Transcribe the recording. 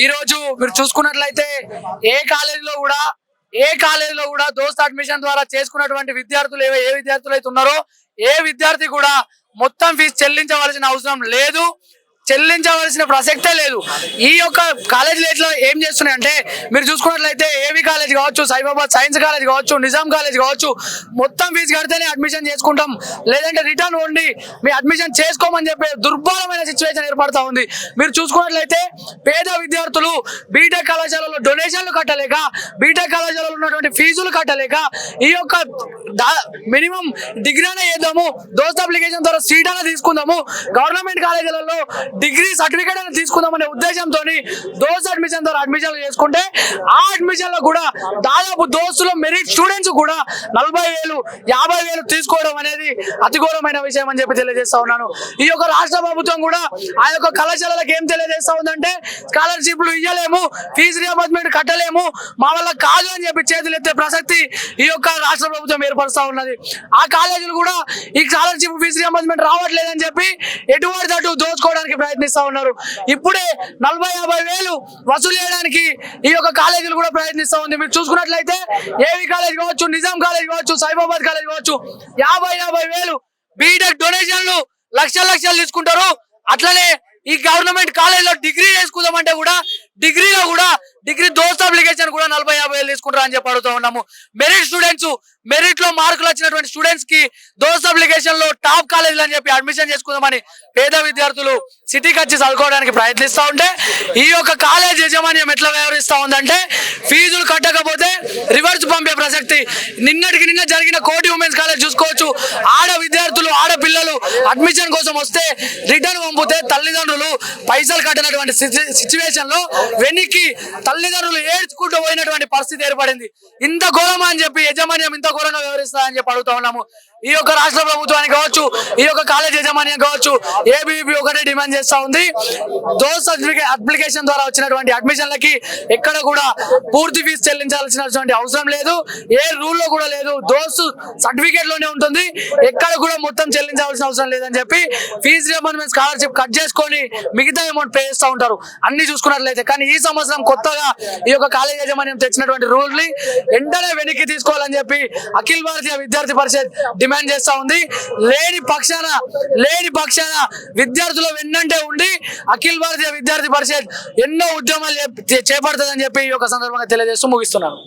ఈ రోజు మీరు చూసుకున్నట్లయితే ఏ కాలేజీలో కూడా ఏ కాలేజీలో కూడా దోస్త్ అడ్మిషన్ ద్వారా చేసుకున్నటువంటి విద్యార్థులు ఏ ఏ విద్యార్థులు అయితే ఉన్నారో ఏ విద్యార్థి కూడా మొత్తం ఫీజు చెల్లించవలసిన అవసరం లేదు. చెల్లించవలసిన ప్రసక్తే లేదు. ఈ యొక్క కాలేజీలు లైట్లో ఏం చేస్తున్నాయంటే మీరు చూసుకున్నట్లయితే ఏవి కాలేజ్ కావచ్చు సైబాబాద్ సైన్స్ కాలేజ్ కావచ్చు నిజాం కాలేజ్ కావచ్చు మొత్తం ఫీజు కడితేనే అడ్మిషన్ చేసుకుంటాం. లేదంటే రిటర్న్ ఉండి మీ అడ్మిషన్ చేసుకోమని చెప్పే దుర్భరమైన సిచ్యువేషన్ ఏర్పడతా ఉంది. మీరు చూసుకున్నట్లయితే పేద విద్యార్థులు బీటెక్ కళాశాలలో డొనేషన్లు కట్టలేక బీటెక్ కళాశాలలో ఉన్నటువంటి ఫీజులు కట్టలేక ఈ యొక్క మినిమం డిగ్రీ అయినా చేద్దాము దోస్త్ అప్లికేషన్ ద్వారా సీట్ అయినా తీసుకుందాము. గవర్నమెంట్ కాలేజీలలో డిగ్రీ సర్టిఫికేట్ అయినా తీసుకుందామనే ఉద్దేశంతో దోస్ అడ్మిషన్ ద్వారా అడ్మిషన్లు చేసుకుంటే ఆ అడ్మిషన్లో కూడా దాదాపు దోస్తులు మెరిట్ స్టూడెంట్స్ కూడా నలభై వేలు యాభై వేలు తీసుకోవడం అనేది అతి ఘోరమైన విషయం అని చెప్పి తెలియజేస్తా ఉన్నాను. ఈ యొక్క రాష్ట్ర ప్రభుత్వం కూడా ఆ యొక్క కళాశాలలకు ఏం తెలియజేస్తా ఉందంటే స్కాలర్షిప్లు ఇవ్వలేము ఫీజు రియంబర్స్మెంట్ కట్టలేము మా వల్ల కాదు అని చెప్పి చేతులు ఎత్తే ప్రసక్తి ఈ యొక్క రాష్ట్ర ప్రభుత్వం ఏర్పరుస్తా ఉన్నది. ఆ కాలేజీలు కూడా ఈ స్కాలర్షిప్ ఫీజు రియంబర్స్మెంట్ రావట్లేదని చెప్పి ఎటువంటి అటు దోచుకోవడానికి ప్రయత్నిస్తా ఉన్నారు. ఇప్పుడే నలభై యాభై వేలు వసూలు చేయడానికి ఈ యొక్క కాలేజీలు కూడా ప్రయత్నిస్తా ఉంది. మీరు చూసుకున్నట్లయితే ఏవి కాలేజ్ కావచ్చు నిజాం కాలేజ్ కావచ్చు సైబాబాద్ కాలేజ్ కావచ్చు యాభై యాభై వేలు బీటెక్ డొనేషన్లు లక్షల లక్షలు తీసుకుంటారు. అట్లనే ఈ గవర్నమెంట్ కాలేజీలో డిగ్రీ చేసుకుందామంటే కూడా డిగ్రీలో కూడా డిగ్రీ దోస్త్ అప్లికేషన్ కూడా నలభై యాభై వేలు తీసుకుంటారు అని చెప్పి అడుగుతూ ఉన్నాము. మెరిట్ స్టూడెంట్స్ మెరిట్లో మార్కులు వచ్చినటువంటి స్టూడెంట్స్కి దోస్త్ అప్లికేషన్లో టాప్ కాలేజీలు అని చెప్పి అడ్మిషన్ చేసుకుందామని పేద విద్యార్థులు సిటీకి వచ్చి చదువుకోవడానికి ప్రయత్నిస్తూ ఉంటే ఈ యొక్క కాలేజ్ యజమాన్యం ఎట్లా వ్యవహరిస్తా ఉందంటే ఫీజులు కట్టకపోతే రివర్స్ ప్రసక్తి నిన్నటికి నిన్న జరిగిన కోటి ఉమెన్స్ కాలేజ్ చూసుకోవచ్చు. ఆడ విద్యార్థులు ఆడపిల్లలు అడ్మిషన్ కోసం వస్తే రిటర్న్ పంపితే తల్లిదండ్రులు పైసలు కట్టినటువంటి సిచ్యువేషన్లో వెనక్కి తల్లిదండ్రులు ఏడ్చుకుంటూ పోయినటువంటి పరిస్థితి ఏర్పడింది. ఇంత ఘోరమా అని చెప్పి యజమాన్యం ఇంత ఘోరంగా వ్యవహరిస్తా అని చెప్పి అడుగుతా ఉన్నాము. ఈ యొక్క రాష్ట్ర ప్రభుత్వానికి కావచ్చు ఈ యొక్క కాలేజ్ యజమాన్యం కావచ్చు ఏబీవీపీ ఒకటే డిమాండ్ చేస్తా ఉంది. దోస్ అప్లికేషన్ ద్వారా వచ్చినటువంటి అడ్మిషన్లకి ఎక్కడ కూడా పూర్తి ఫీజు చెల్లించాల్సినటువంటి అవసరం లేదు. ఏ రూల్లో కూడా లేదు. దోస్తు సర్టిఫికేట్లోనే ఉంటుంది. ఎక్కడ కూడా మొత్తం చెల్లించాల్సిన అవసరం లేదని చెప్పి ఫీజు రియంబర్స్మెంట్ స్కాలర్షిప్ కట్ చేసుకొని మిగతా అమౌంట్ పే చేస్తూ ఉంటారు. అన్ని చూసుకున్నట్లయితే. కానీ ఈ సంవత్సరం కొత్తగా ఈ యొక్క కాలేజ్ యాజమాన్యం తెచ్చినటువంటి రూల్ని వెంటనే వెనక్కి తీసుకోవాలని చెప్పి అఖిల భారతీయ విద్యార్థి పరిషత్ డిమాండ్ చేస్తా ఉంది. లేని పక్షాన లేని పక్షాన విద్యార్థుల వెన్నంటే ఉండి అఖిల భారతీయ విద్యార్థి పరిషత్ ఎన్నో ఉద్యమాలు చేపడుతుందని చెప్పి ఈ యొక్క సందర్భంగా తెలియజేస్తూ ముగిస్తున్నాను.